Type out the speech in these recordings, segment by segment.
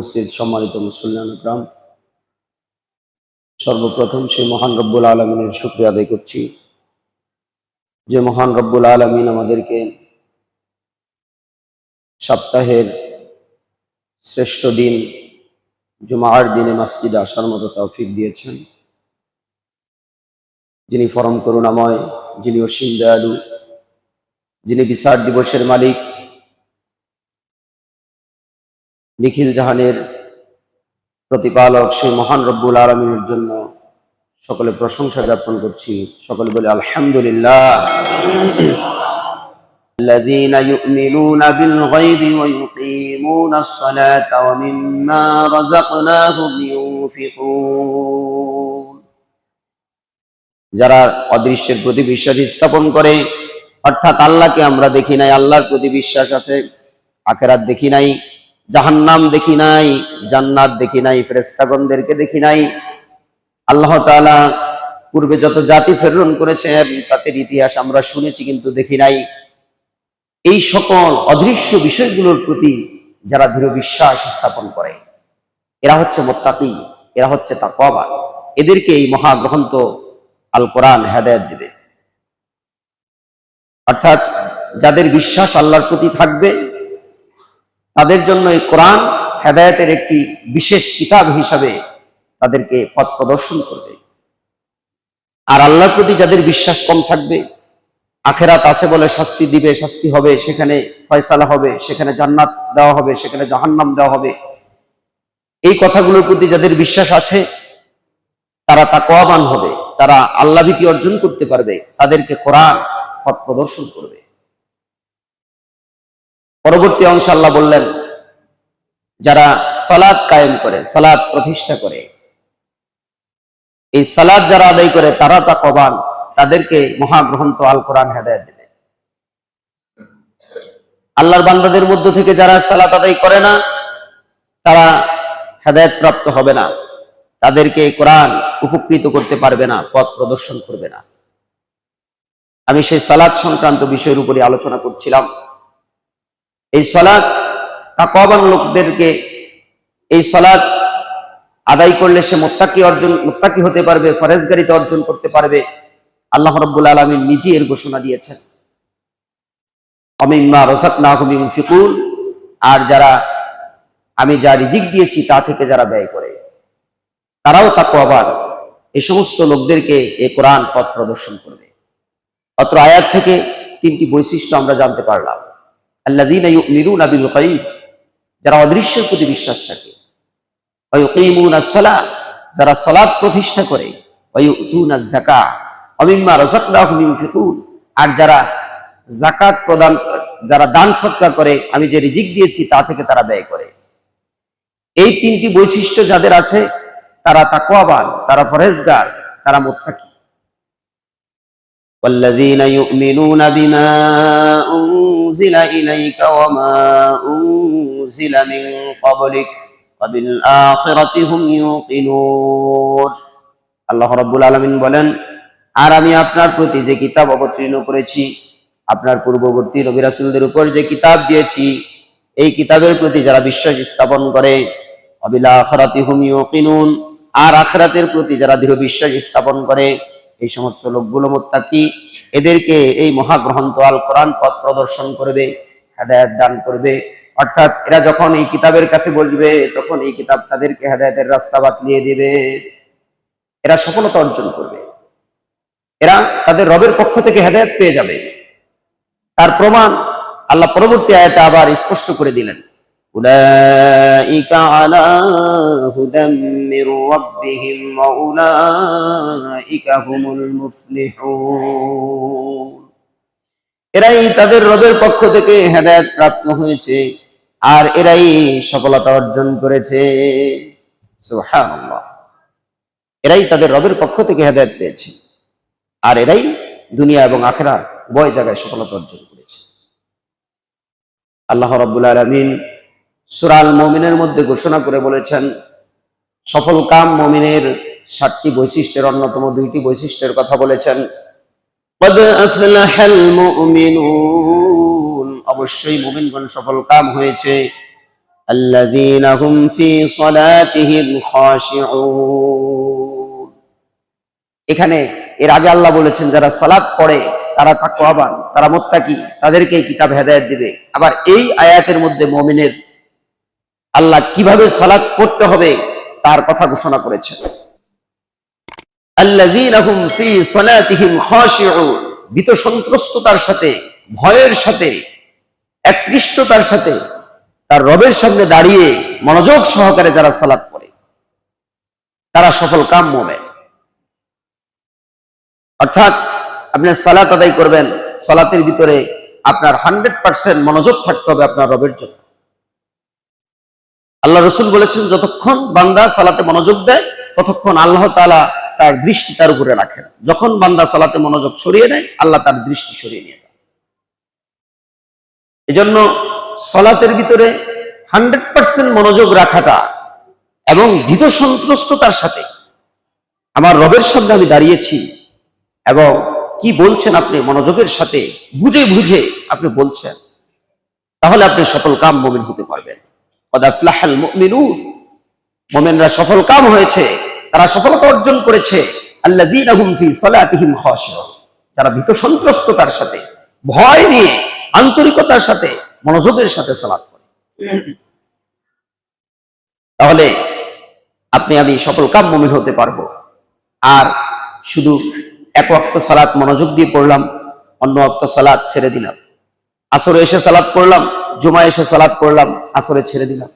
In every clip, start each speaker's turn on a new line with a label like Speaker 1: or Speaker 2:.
Speaker 1: উপস্থিত সম্মানিত মুসল্লান গ্রাম সর্বপ্রথম সেই মহান রব্বুল আলমিনের শুক্রিয়া আদায় করছি। যে মহান রব্বুল আলমিন আমাদেরকে সপ্তাহের শ্রেষ্ঠ দিন জুমার দিনে মসজিদে আসার মতো তৌফিক দিয়েছেন। যিনি ফরম করুণাময়, যিনি অসীম দয়ালু, যিনি বিচার দিবসের মালিক নিখিল জাহানের প্রতিপালক সেই মহান রব্বুল আলমিনের জন্য সকলে প্রশংসা জ্ঞাপন করছি। সকলে বলে, আলহামদুলিল্লাহ। الذين يؤمنون بالغيب ويقيمون الصلاة ومما যারা অদৃশ্যের প্রতি বিশ্বাস স্থাপন করে, অর্থাৎ আল্লাহকে আমরা দেখি নাই, আল্লাহর প্রতি বিশ্বাস আছে, আখেরাত দেখি নাই জাহান্নাম দেখি নাই, জান্নাত দেখি নাই ফেরেস্তাগণদেরকে দেখি নাই। আল্লাহ তাআলা পূর্বে যত জাতি প্রেরণ করেছেন, তাদের ইতিহাস আমরা শুনেছি কিন্তু দেখি নাই। এই সকল অদৃশ্য বিষয়গুলোর প্রতি যারা দৃঢ় বিশ্বাস স্থাপন করে, এরা হচ্ছে মোত্তাকি, এরা হচ্ছে তাকওয়াবান। এদেরকে এই মহাগ্রন্থ আল কোরআন হেদায়ত দিবে। অর্থাৎ যাদের বিশ্বাস আল্লাহর প্রতি থাকবে তাদের জন্য এই কোরআন হেদায়তের একটি বিশেষ কিতাব হিসাবে তাদেরকে পথ প্রদর্শন করবে। আর আল্লাহর প্রতি যাদের বিশ্বাস কম থাকবে, আখেরাত আছে বলে শাস্তি দিবে, শাস্তি হবে, সেখানে ফয়সালা হবে, সেখানে জান্নাত দেওয়া হবে, সেখানে জাহান্নাম দেওয়া হবে। এই কথাগুলোর প্রতি যাদের বিশ্বাস আছে, তারা তাকওয়াবান হবে, তারা আল্লাহ ভীতি অর্জন করতে পারবে, তাদেরকে কোরআন পথ প্রদর্শন করবে। পরবর্তী অংশ আল্লাহ বললেন, যারা সালাদ কায়েম করে সালাদ প্রতিষ্ঠা করে, এই সালাদ যারা আদায় করে, তারা তা কবান তাদেরকে মহাগ্রন্থ আল কোরআন হেদায়ত দেবে। আল্লাহর বান্দাদের মধ্য থেকে যারা সালাত আদায় করে না, তারা হেদায়ত প্রাপ্ত হবে না। তাদেরকে কোরআন উপকৃত করতে পারবে না, পথ প্রদর্শন করবে না। আমি সেই সালাদ সংক্রান্ত বিষয়ের উপরে আলোচনা করছিলাম। এই সালাদ তাকওয়াবান লোকদেরকে এই সালাদ আদায় করলে সে মোত্তাকি অর্জন, মোত্তাকি হতে পারবে, ফরেজগারিতে অর্জন করতে পারবে। আল্লাহ রব্বুল আলমিন নিজে এর ঘোষণা দিয়েছেন। অমিম্মা নাহমিম ফিকুল আর যারা আমি যা রিজিক দিয়েছি তা থেকে যারা ব্যয় করে। তারাও তাকওয়াবান। এই সমস্ত লোকদেরকে এ কোরআন পথ প্রদর্শন করবে। অত্র আয়াত থেকে তিনটি বৈশিষ্ট্য আমরা জানতে পারলাম। আল্লাযীনা ইউমিনুনা বিল গায়ব, যারা অদৃশ্যের প্রতি বিশ্বাস রাখে। সালাহ যারা সালাত প্রতিষ্ঠা করে। ওয়া ইউতুনাজ যাকাত ওয়া মিম্মা রাযাকনাহুম ইউনফিকুন আর যারা যাকাত প্রদান, যারা দান সৎকার করে, আমি যে রিজিক দিয়েছি তা থেকে তারা ব্যয় করে। এই তিনটি বৈশিষ্ট্য যাদের আছে, তারা তাকওয়াবান, তারা ফরেজগার তারা মুত্তাকি। والذين يؤمنون بما أنزل إليك وما أنزل من قبلك وبالآخرة هم يوقنون আল্লাহ রাব্বুল আলামিন বলেন আর আমি আপনার প্রতি যে কিতাব অবতীর্ণ করেছি আপনার পূর্ববর্তী নবী রাসূলদের উপর যে কিতাব দিয়েছি এই কিতাবের প্রতি যারা বিশ্বাস স্থাপন করে অবিল আখিরাতি হুম ইউকিনুন আর আখিরাতের প্রতি যারা দৃঢ় বিশ্বাস স্থাপন করে এই সমস্ত লোকগুলো মোত্তাকি, এদেরকে এই মহাগ্রন্থ আল কোরআন পথ প্রদর্শন করবে, হেদায়ত দান করবে। অর্থাৎ এরা যখন এই কিতাবের কাছে বসবে, তখন এই কিতাব তাদেরকে হেদায়তের রাস্তা বাতলিয়ে দেবে। এরা সফলতা অর্জন করবে। এরা তাদের রবের পক্ষ থেকে হেদায়ত পেয়ে যাবে। তার প্রমাণ আল্লাহ পরবর্তী আয়াতে আবার স্পষ্ট করে দিলেন। أولئك على هدى من ربهم وأولئك هم المفلحون এরাই তাদের রবের পক্ষ থেকে হেদায়ত প্রাপ্ত হয়েছে আর এরাই সফলতা অর্জন করেছে সুবহানাল্লাহ এরাই তাদের রবের পক্ষ থেকে হেদায়ত পেয়েছে আর এরাই দুনিয়া এবং আখেরা উভয় জায়গায় সফলতা অর্জন করেছে আল্লাহ রাব্বুল আলামিন সুরাল মমিনের মধ্যে ঘোষণা করে বলেছেন, সফল কাম মমিনের সাতটি বৈশিষ্ট্যের অন্যতম দুইটি বৈশিষ্ট্যের কথা বলেছেন। অবশ্যই মোমিনগণ সফল কাম হয়েছে। এখানে এর আগে আল্লাহ বলেছেন, যারা সালাদ পড়ে, তারা তাকওয়াবান, তারা মোত্তাকি তাদেরকে কিতাব হেদায়ত দিবে। আবার এই আয়াতের মধ্যে মমিনের আল্লাহ কীভাবে সালাত পড়তে হবে তার কথা ঘোষণা করেছেন। ভীত সন্ত্রস্ততার সাথে, ভয়ের সাথে, একনিষ্ঠতার সাথে তার রবের সামনে দাঁড়িয়ে মনোযোগ সহকারে যারা সালাত পড়ে, তারা সফল কাম মোমে অর্থাৎ আপনি সালাত আদায় করবেন, সালাতের ভিতরে আপনার হান্ড্রেড পার্সেন্ট মনোযোগ থাকতে হবে আপনার রবের জন্য। আল্লাহ রসুল বলেছেন, যতক্ষণ বান্দা সালাতে মনোযোগ দেয়, ততক্ষণ আল্লাহ তালা তার দৃষ্টি তার উপরে রাখেন। যখন বান্দা সালাতে মনোযোগ সরিয়ে নেয়, আল্লাহ তার দৃষ্টি সরিয়ে নিয়ে যায়। এজন্য সলাতের ভিতরে হান্ড্রেড পার্সেন্ট মনোযোগ রাখাটা এবং ভীত সন্ত্রস্ততার সাথে আমার রবের সামনে আমি দাঁড়িয়েছি এবং কি বলছেন আপনি, মনোযোগের সাথে বুঝে বুঝে আপনি বলছেন, তাহলে আপনি সফল কাম মমিন হতে পারবেন। মোমেনরা সফল কাম হয়েছে, তারা সফলতা অর্জন করেছে। খাশিউন। ভীত সন্ত্রস্ততার সাথে, ভয় নিয়ে, আন্তরিকতার সাথে, মনোযোগের সাথে করে। তাহলে আপনি আমি সফল কাম মুমিন হতে পারব। আর শুধু এক অক্ত সালাত মনোযোগ দিয়ে পড়লাম, অন্য অক্ত সালাত ছেড়ে দিলাম। আসরে এসে সালাত পড়লাম জুমা এসে সালাদ পড়লাম, আসরে ছেড়ে দিলাম।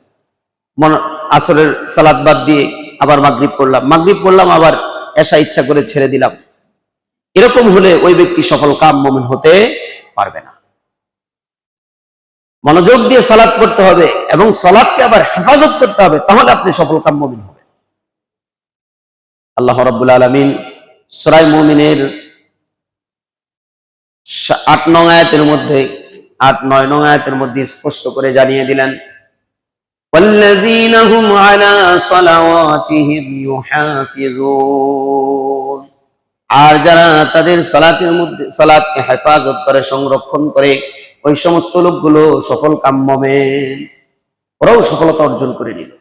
Speaker 1: মন, আসরের সালাত বাদ দিয়ে আবার মাগরিব পড়লাম। মাগরিব পড়লাম, আবার এসা ইচ্ছা করে ছেড়ে দিলাম। এরকম হলে ওই ব্যক্তি সফল কাম মমিন হতে পারবে না। মনোযোগ দিয়ে সালাদ করতে হবে এবং সালাদকে আবার হেফাজত করতে হবে, তাহলে আপনি সফল কাম মমিন হবেন। আল্লাহ রাব্বুল আলামিন সরাই মুমিনের আট নং আয়াতের মধ্যে আট নয় নং আয়াতের মধ্যে স্পষ্ট করে জানিয়ে দিলেন والذين هم على صلواتهم يحافظون আর যারা তাদের সালাতের মধ্যে সালাতকে হেফাজত করে সংরক্ষণ করে ওই সমস্ত লোকগুলো সফল কাম্যমেন ওরাও সফলতা অর্জন করে নিল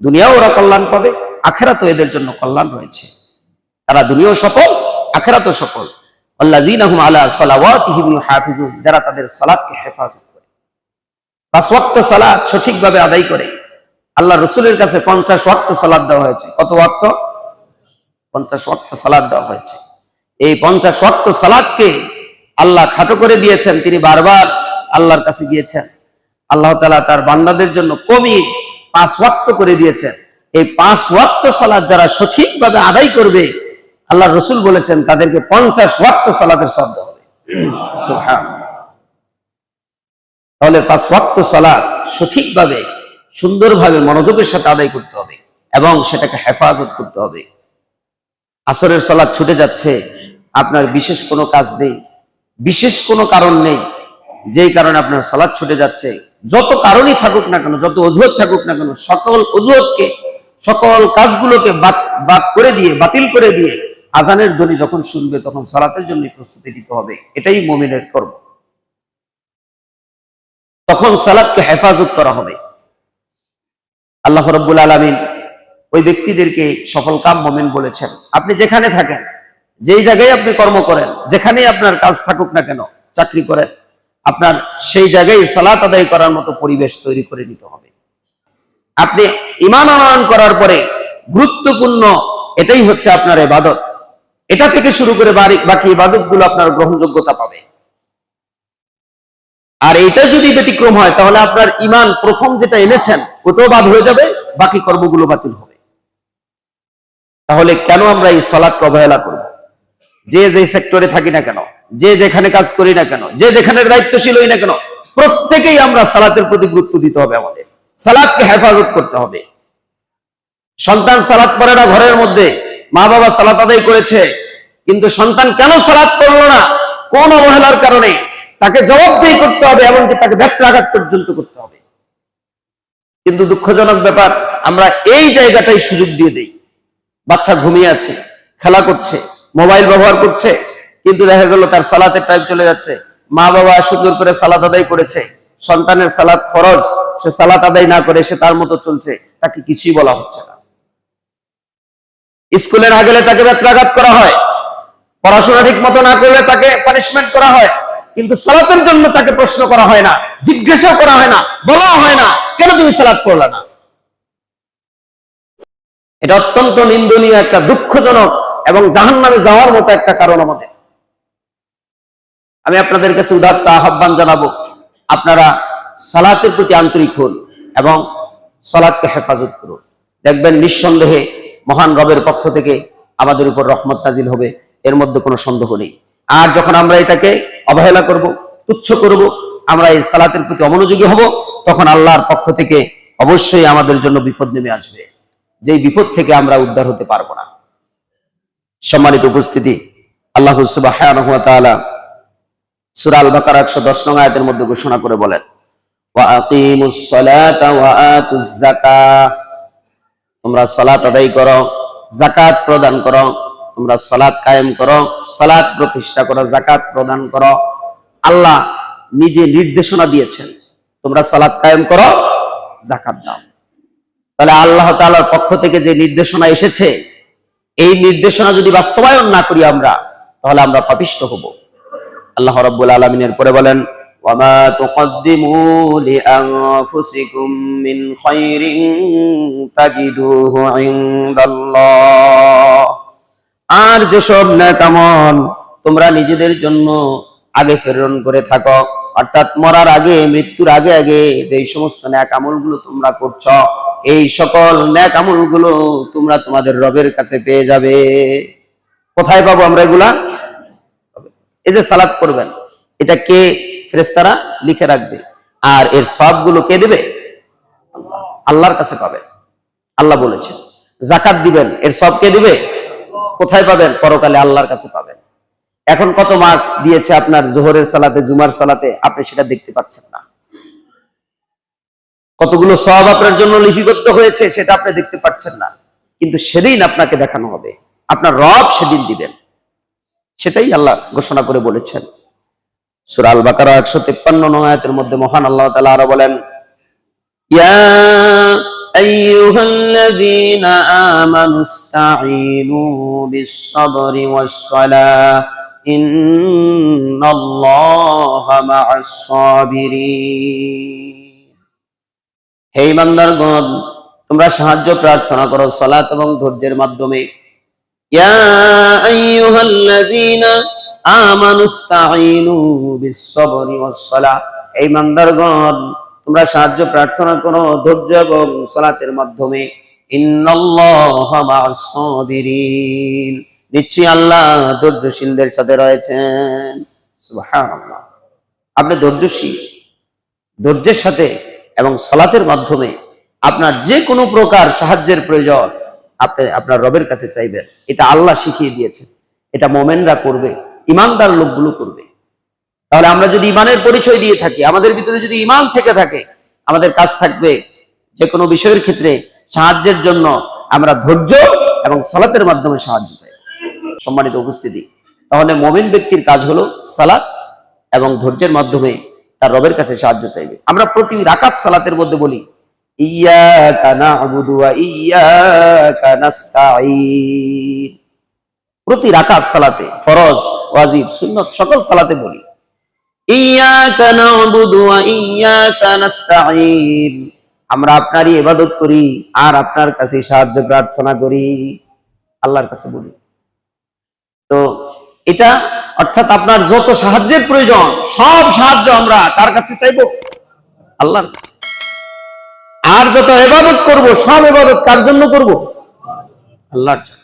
Speaker 1: দুনিয়াও ওরা কল্যাণ পাবে আখেরা তো এদের জন্য কল্যাণ রয়েছে তারা দুনিয়াও সফল আখেরা তো সফল আল্লাযীনাহুম আলা সালাওয়াতিহিম ইউহাফিজুন যারা তাদের সালাতকে হেফাজত করে। পাঁচ ওয়াক্ত সালাত সঠিকভাবে আদায় করে। আল্লাহ রসুলের কাছে পঞ্চাশ ওয়াক্ত সালাদ দেওয়া হয়েছে। কত ওয়াক্ত? পঞ্চাশ ওয়াক্ত সালাদ দেওয়া হয়েছে। এই পঞ্চাশ ওয়াক্ত সালাদকে আল্লাহ খাটো করে দিয়েছেন। তিনি বারবার আল্লাহর কাছে গিয়েছেন। আল্লাহ তাআলা তার বান্দাদের জন্য কমিয়ে পাঁচ ওয়াক্ত করে দিয়েছেন। এই পাঁচ ওয়াক্ত সালাদ যারা সঠিকভাবে আদায় করবে আল্লাহ রসুল বলেছেন, তাদেরকে পঞ্চাশ ওয়াক্ত সালাতের শব্দ হবে। তাহলে পাঁচ ওয়াক্ত সালাত সঠিকভাবে, সুন্দরভাবে মনোযোগের সাথে আদায় করতে হবে এবং সেটাকে হেফাজত করতে হবে। আসরের সালাত ছুটে যাচ্ছে, আপনার বিশেষ কোনো কাজ নেই, বিশেষ কোনো কারণ নেই, যেই কারণে আপনার সালাদ ছুটে যাচ্ছে। যত কারণই থাকুক না কেন, যত অজুহাত থাকুক না কেন, সকল অজুহাতকে, সকল কাজগুলোকে বাদ বাদ করে দিয়ে, বাতিল করে দিয়ে আজানের ধ্বনি যখন শুনবে, তখন সালাতের জন্য প্রস্তুতি নিতে হবে। এটাই মমিনের কর্ম। তখন সালাদকে হেফাজত করা হবে। আল্লাহ রব্বুল আলমিন ওই ব্যক্তিদেরকে সফল কাম মোমেন বলেছেন। আপনি যেখানে থাকেন, যেই জায়গায় আপনি কর্ম করেন, যেখানেই আপনার কাজ থাকুক না কেন, চাকরি করেন, আপনার সেই জায়গায় সালাত আদায় করার মতো পরিবেশ তৈরি করে নিতে হবে। আপনি ইমান আনয়ন করার পরে গুরুত্বপূর্ণ এটাই হচ্ছে আপনার এবাদত এটা থেকে শুরু করে বাকি ইবাদতগুলো আপনার গ্রহণযোগ্যতা পাবে। আর এটা যদি ব্যতিক্রম হয়, তাহলে আপনার ইমান প্রথম যেটা এনেছেন, ওটাও বাদ হয়ে যাবে, বাকি কর্মগুলো বাতিল হবে। তাহলে কেন আমরা এই সলাদকে অবহেলা করব? যে যে সেক্টরে থাকি না কেন, যে যেখানে কাজ করি না কেন, যে যেখানে দায়িত্বশীল হই না কেন, প্রত্যেকেই আমরা সালাতের প্রতি গুরুত্ব দিতে হবে আমাদের। সালাদকে হেফাজত করতে হবে। সন্তান সালাত পড়ে না ঘরের মধ্যে মা বাবা সালাত আদায় করেছে, কিন্তু সন্তান কেন সালাত পড়ল না? কোন অবহেলার কারণে? তাকে জবাবদেহি করতে হবে, এমনকি তাকে ব্যত্রাঘাত পর্যন্ত করতে হবে। কিন্তু দুঃখজনক ব্যাপার, আমরা এই জায়গাটাই সুযোগ দিয়ে দেই। বাচ্চা ঘুমিয়ে আছে, খেলা করছে, মোবাইল ব্যবহার করছে, কিন্তু দেখা গেল তার সালাতের টাইম চলে যাচ্ছে। মা বাবা সুন্দর করে সালাত আদায় করেছে, সন্তানের সালাত ফরজ, সে সালাত আদায় না করে সে তার মতো চলছে, তাকে কিছুই বলা হচ্ছে না। স্কুলে না গেলে তাকে ব্যত্রাঘাত করা হয়। পড়াশোনা ঠিক মতো না করলে তাকে পানিশমেন্ট করা হয়। কিন্তু সালাতের জন্য তাকে প্রশ্ন করা হয় না জিজ্ঞাসাও করা হয় না বলা হয় না। কেন তুমি সালাত পড়লা না? এটা অত্যন্ত নিন্দনীয় একটা দুঃখজনক এবং জাহান নামে যাওয়ার মতো একটা কারণ আমাদের। আমি আপনাদের কাছে উদাত্ত আহ্বান জানাব, আপনারা সালাতের প্রতি আন্তরিক হন এবং সালাদকে হেফাজত করুন। দেখবেন নিঃসন্দেহে মহান রবের পক্ষ থেকে আমাদের উপর রহমত নাজিল হবে, এর মধ্যে কোনো সন্দেহ নেই। আর যখন আমরা এটাকে অবহেলা করব, তুচ্ছ করব, আমরা এই সালাতের প্রতি অমনোযোগী হব, তখন আল্লাহর পক্ষ থেকে অবশ্যই আমাদের জন্য বিপদ নেমে আসবে। যেই বিপদ থেকে আমরা উদ্ধার হতে পারব না। সম্মানিত উপস্থিতি, আল্লাহ সুবহানাহু ওয়া তাআলা সূরা আল বাকারা 110 নং আয়াতের মধ্যে ঘোষণা করে বলেন, ওয়া আকিমুস সালাতা ওয়া আতুজ যাকাত। তোমরা সালাত আদায় করো জাকাত প্রদান করো, তোমরা সালাত কায়েম করো, সালাত প্রতিষ্ঠা করো জাকাত প্রদান করো। আল্লাহ নিজে নির্দেশনা দিয়েছেন, তোমরা সালাত কায়েম করো, যাকাত দাও। তাহলে আল্লাহ তাআলার পক্ষ থেকে যে নির্দেশনা এসেছে, এই নির্দেশনা যদি বাস্তবায়ন না করি আমরা, তাহলে আমরা পাপিষ্ট হব। আল্লাহ রাব্বুল আলামিনের পরে বলেন ওয়ামা তুকদ্দিমু লিআনফুসিকুম মিন খাইরিন তাজিদুহু ইনদাল্লাহ আর যেসব নেকামল তোমরা নিজেদের জন্য আগে প্রেরণ করে থাকো। অর্থাৎ মরার আগে, মৃত্যুর আগে আগে যে সমস্ত ন্যাক আমলগুলো তোমরা করছ, এই সকল ন্যাক আমলগুলো তোমরা তোমাদের রবের কাছে পেয়ে যাবে। কোথায় পাবো আমরা এগুলা? এই যে সালাদ করবেন এটা কে ফেরেস্তারা লিখে রাখবে। আর এর সবগুলো কে দেবে? আল্লাহর কাছে পাবেন আল্লাহ বলেছেন জাকাত দিবেন, এর সব কে দিবে? কোথায় পাবেন? পরকালে আল্লাহর কাছে পাবেন। এখন কত মার্কস দিয়েছে আপনার জোহরের সালাতে, জুমার সালাতে? আপনি সেটা দেখতে পাচ্ছেন না। কতগুলো সব আপনার জন্য লিপিবদ্ধ হয়েছে সেটা আপনি দেখতে পাচ্ছেন না। কিন্তু সেদিন আপনাকে দেখানো হবে। আপনার রব সেদিন দিবেন। সেটাই আল্লাহ ঘোষণা করে বলেছেন। সুরাল বাকার একশো তিপ্পান্ন নয়াতের মধ্যে মহান আল্লাহ তালা আরও বলেন হে ইমানদারগণ, তোমরা সাহায্য প্রার্থনা করো, সলাত এবং ধৈর্যের মাধ্যমে। ইয়া আইয়ুহাল্লাযীনা আমানু ইসতাঈনু বিস-সাবরি ওয়াস-সালাহ। তোমরা সাহায্য প্রার্থনা করো ধৈর্য এবং সালাতের মাধ্যমে। ইন্নাল্লাহা মা'আস-সাবিরিন। নিশ্চয়ই আল্লাহ ধৈর্যশীলদের সাথে রয়েছেন। আপনি ধৈর্যশীল, ধৈর্যের সাথে এবং সালাতের মাধ্যমে আপনার যে কোনো প্রকার সাহায্যের প্রয়োজন আপনি আপনার রবের কাছে চাইবেন। এটা আল্লাহ শিখিয়ে দিয়েছেন। এটা মোমেনরা করবে। ইমানদার লোকগুলো করবে। তাহলে আমরা যদি ইমানের পরিচয় দিয়ে থাকি, আমাদের ভিতরে যদি ইমান থেকে থাকে, আমাদের কাজ থাকবে যে কোনো বিষয়ের ক্ষেত্রে সাহায্যের জন্য আমরা ধৈর্য এবং সালাতের মাধ্যমে সাহায্য চাই। সম্মানিত উপস্থিতি, তাহলে মমিন ব্যক্তির কাজ হলো সালাত এবং ধৈর্যের মাধ্যমে তার রবের কাছে সাহায্য চাইবে। আমরা প্রতি রাকাত সালাতের মধ্যে বলি ইয়াকা না'বুদু ওয়া ইয়াকা নাস্তাঈন প্রতি রাকাত সালাতে, ফরজ, ওয়াজিব, সুন্নত, সকল সালাতে বলি। ইয়াকা না'বুদু ওয়া ইয়াকা নাস্তাঈন। আমরা আপনারই ইবাদত করি, আর আপনার কাছে সাহায্য প্রার্থনা করি। আল্লাহর কাছে বলি। তো এটা অর্থাৎ আপনার যত সাহায্যের প্রয়োজন, সব সাহায্য আমরা কার কাছে চাইব? আল্লাহর কাছে। আর যত এবাদত করব, সব এবাদত কার জন্য করব? আল্লাহর জন্য।